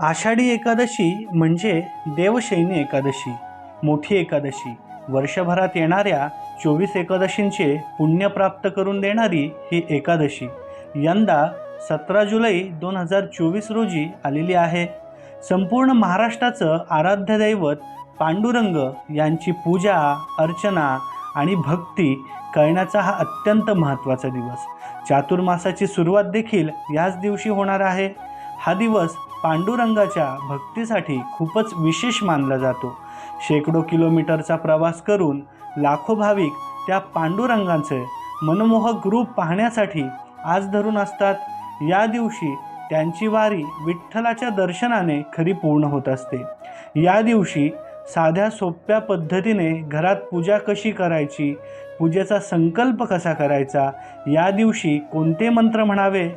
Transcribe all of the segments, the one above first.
आषाढी एकादशी म्हणजे देवशैनी एकादशी मोठी एकादशी. वर्षभरात येणाऱ्या चोवीस एकादशींचे पुण्य प्राप्त करून देणारी ही एकादशी. यंदा सतरा जुलै दोन हजार चोवीस रोजी आलेली आहे. संपूर्ण महाराष्ट्राचं आराध्य दैवत पांडुरंग यांची पूजा अर्चना आणि भक्ती करण्याचा हा अत्यंत महत्त्वाचा दिवस. चातुर्मासाची सुरुवात देखील याच दिवशी होणार आहे. हा दिवस पांडुरंगाच्या भक्तीसाठी खूपच विशेष मानला जातो. शेकडो किलोमीटरचा प्रवास करून लाखो भाविक त्या पांडुरंगाचे मनमोहक रूप पाहण्यासाठी आज धरून असतात. या दिवशी त्यांची वारी विठ्ठलाच्या दर्शनाने खरी पूर्ण होत असते. या दिवशी साध्या सोप्या पद्धतीने घरात पूजा कशी करायची पूजेचा संकल्प कसा करायचा या दिवशी कोणते मंत्र म्हणावे?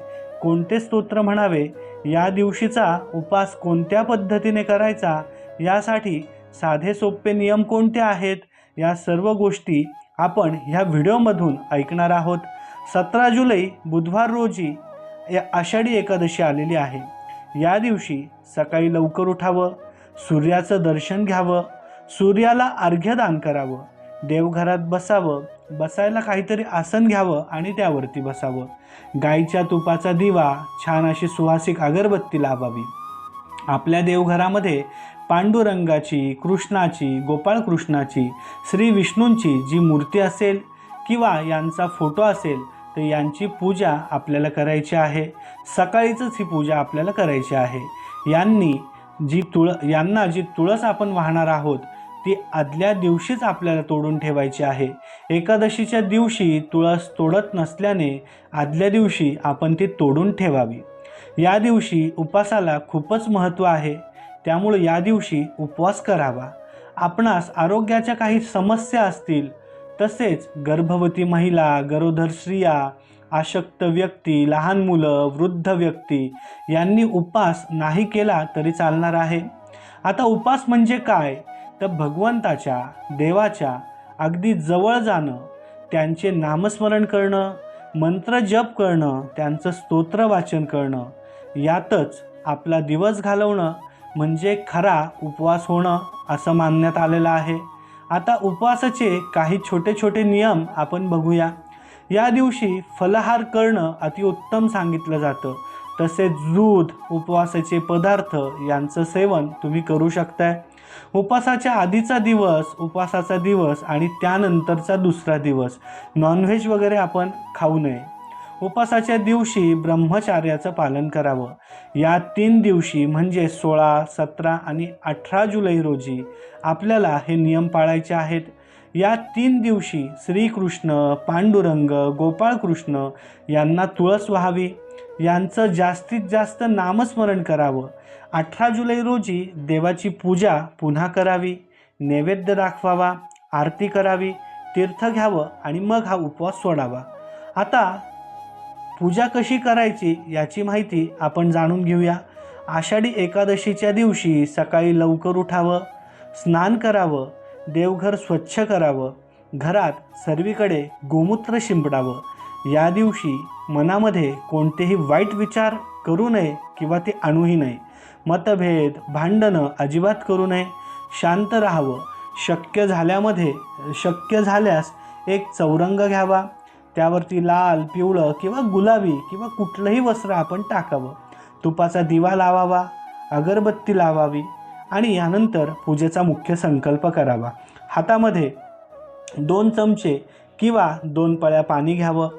कोणते स्तोत्र म्हणावे? या दिवशीचा उपास कोणत्या पद्धतीने करायचा? यासाठी साधे सोपे नियम कोणते आहेत? या सर्व गोष्टी आपण ह्या व्हिडिओमधून ऐकणार आहोत. सतरा जुलै बुधवार रोजी या आषाढी एकादशी आलेली आहे. या दिवशी सकाळी लवकर उठावं सूर्याचं दर्शन घ्यावं सूर्याला अर्घ्यदान करावं देवघरात बसावं बसायला काहीतरी आसन घ्यावं आणि त्यावरती बसावं. गाईच्या तुपाचा दिवा छान अशी सुवासिक अगरबत्ती लावावी. आपल्या देवघरामध्ये पांडुरंगाची कृष्णाची गोपाळकृष्णाची श्री विष्णूंची जी मूर्ती असेल किंवा यांचा फोटो असेल तर यांची पूजा आपल्याला करायची आहे. सकाळीचंच ही पूजा आपल्याला करायची आहे. यांनी जी तुळ यांना जी तुळस आपण वाहणार आहोत ती आदल्या दिवशीच आपल्याला तोडून ठेवायची आहे. एकादशीच्या दिवशी तुळस तोडत नसल्याने आदल्या दिवशी आपण ती तोडून ठेवावी. या दिवशी उपासाला खूपच महत्त्व आहे. त्यामुळे या दिवशी उपवास करावा. आपणास आरोग्याच्या काही समस्या असतील तसेच गर्भवती महिला गरोदर स्त्रिया आशक्त व्यक्ती लहान मुलं वृद्ध व्यक्ती यांनी उपास नाही केला तरी चालणार आहे. आता उपास म्हणजे काय? तर भगवंताच्या देवाच्या अगदी जवळ जाणं त्यांचे नामस्मरण करणं मंत्र जप करणं त्यांचं स्तोत्र वाचन करणं यातच आपला दिवस घालवणं म्हणजे खरा उपवास होणं असं मानण्यात आलेलं आहे. आता उपवासाचे काही छोटे छोटे नियम आपण बघूया. या दिवशी फलहार करणं अतिउत्तम सांगितलं जातं. तसेच दूध उपवासाचे पदार्थ यांचं सेवन तुम्ही करू शकताय. उपवासाच्या आधीचा दिवस उपवासाचा दिवस आणि त्यानंतरचा दुसरा दिवस. नॉनव्हेज वगैरे आपण खाऊ नये. उपवासाच्या दिवशी ब्रह्मचार्याचं पालन करावं. या तीन दिवशी म्हणजे सोळा सतरा आणि अठरा जुलै रोजी आपल्याला हे नियम पाळायचे आहेत. या तीन दिवशी श्रीकृष्ण पांडुरंग गोपाळकृष्ण यांना तुळस व्हावी. यांचं जास्तीत जास्त नामस्मरण करावं. अठरा जुलै रोजी देवाची पूजा पुन्हा करावी. नैवेद्य दाखवावा आरती करावी तीर्थ घ्यावं आणि मग हा उपवास सोडावा. आता पूजा कशी करायची याची माहिती आपण जाणून घेऊया. आषाढी एकादशीच्या दिवशी सकाळी लवकर उठावं स्नान करावं देवघर स्वच्छ करावं घरात सर्वीकडे गोमूत्र शिंपडावं. या दिवशी मनामध्ये कोणतेही वाईट विचार करू नये किंवा ते आणूही नये. मतभेद भांडणं अजिबात करू नये. शांत राहावं. शक्य झाल्यामध्ये शक्य झाल्यास एक चौरंग घ्यावा. त्यावरती लाल पिवळं किंवा गुलाबी किंवा कुठलंही वस्त्र आपण टाकावं. तुपाचा दिवा लावावा अगरबत्ती लावावी आणि यानंतर पूजेचा मुख्य संकल्प करावा. हातामध्ये दोन चमचे किंवा दोन पळ्या पाणी घ्यावं.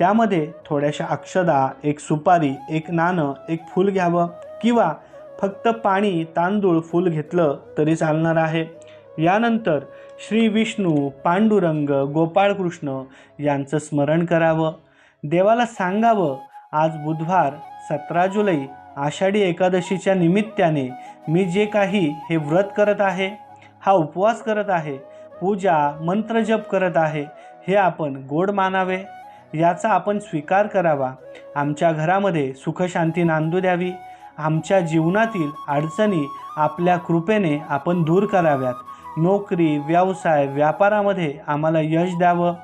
त्यामध्ये थोड्याशा अक्षदा एक सुपारी एक नाणं एक फूल घ्यावं किंवा फक्त पाणी तांदूळ फूल घेतलं तरी चालणार आहे. यानंतर श्री विष्णू पांडुरंग गोपाळकृष्ण यांचं स्मरण करावं. देवाला सांगावं आज बुधवार सतरा जुलै आषाढी एकादशीच्या निमित्ताने मी जे काही हे व्रत करत आहे हा उपवास करत आहे पूजा मंत्रजप करत आहे हे आपण गोड मानावे. याचा आपण स्वीकार करावा. आमच्या घरामध्ये सुखशांती नांदू द्यावी. आमच्या जीवनातील अडचणी आपल्या कृपेने आपण दूर कराव्यात. नोकरी व्यवसाय व्यापारामध्ये आम्हाला यश द्यावं.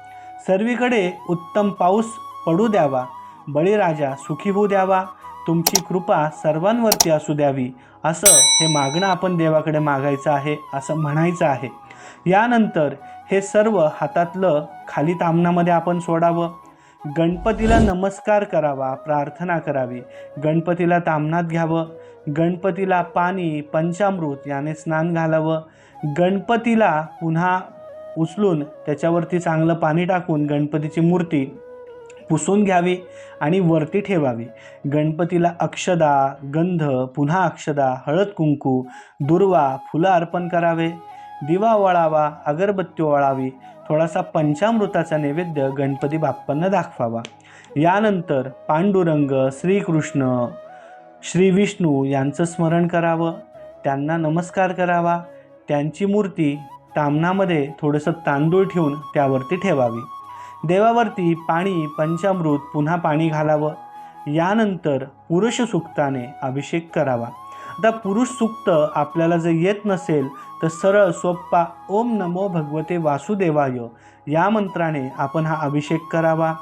सर्वीकडे उत्तम पाऊस पडू द्यावा. बळीराजा सुखी होऊ द्यावा. तुमची कृपा सर्वांवरती असू द्यावी. असं हे मागणं आपण देवाकडे मागायचं आहे असं म्हणायचं आहे. यानंतर हे सर्व हातातलं खाली तामणामध्ये आपण सोडावं. गणपतीला नमस्कार करावा प्रार्थना करावी. गणपतीला तामणात घ्यावं. गणपतीला पाणी पंचामृत याने स्नान घालावं. गणपतीला पुन्हा उचलून त्याच्यावरती चांगलं पाणी टाकून गणपतीची मूर्ती पुसून घ्यावी आणि वरती ठेवावी. गणपतीला अक्षदा गंध पुन्हा अक्षदा हळद कुंकू दुर्वा फुलं अर्पण करावे. दिवा वळावा अगरबत्ती वळावी थोडासा पंचामृताचा नैवेद्य गणपती बाप्पांना दाखवावा. यानंतर पांडुरंग श्रीकृष्ण श्री विष्णू यांचं स्मरण करावं. त्यांना नमस्कार करावा. त्यांची मूर्ती तामणामध्ये थोडंसं तांदूळ ठेवून त्यावरती ठेवावी. देवावरती पाणी पंचामृत पुन्हा पाणी घालावं. यानंतर पुरुष सुक्ताने अभिषेक करावा. आता पुरुष सुक्त आपल्याला जर येत नसेल तर सरळ सोप्पा ओम नमो भगवते वासुदेवाय या मंत्राने आपण हा अभिषेक करावा.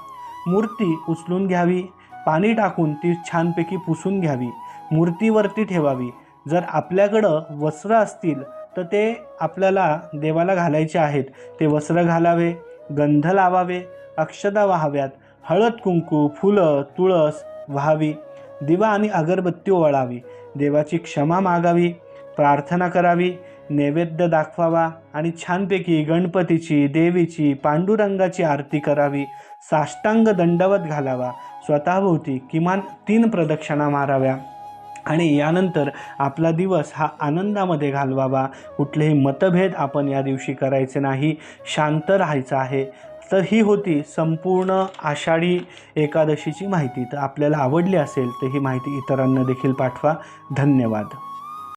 मूर्ती उचलून घ्यावी पाणी टाकून ती छानपैकी पुसून घ्यावी मूर्तीवरती ठेवावी. जर आपल्याकडं वस्त्र असतील तर ते आपल्याला देवाला घालायचे आहेत. ते वस्त्र घालावे गंध लावावे अक्षदा वाहाव्यात हळद कुंकू फुलं तुळस व्हावी दिवा आणि अगरबत्ती ओळावी देवाची क्षमा मागावी प्रार्थना करावी नैवेद्य दाखवावा आणि छानपैकी गणपतीची देवीची पांडुरंगाची आरती करावी साष्टांग दंडवत घालावा स्वतःभोवती किमान तीन प्रदक्षिणा माराव्या. आणि यानंतर आपला दिवस हा आनंदामध्ये घालवावा. कुठलेही मतभेद आपण या दिवशी करायचे नाही. शांत राहायचं आहे. तर ही होती संपूर्ण आषाढी एकादशीची माहिती. तर आपल्याला आवडली असेल तर ही माहिती इतरांना देखील पाठवा. धन्यवाद.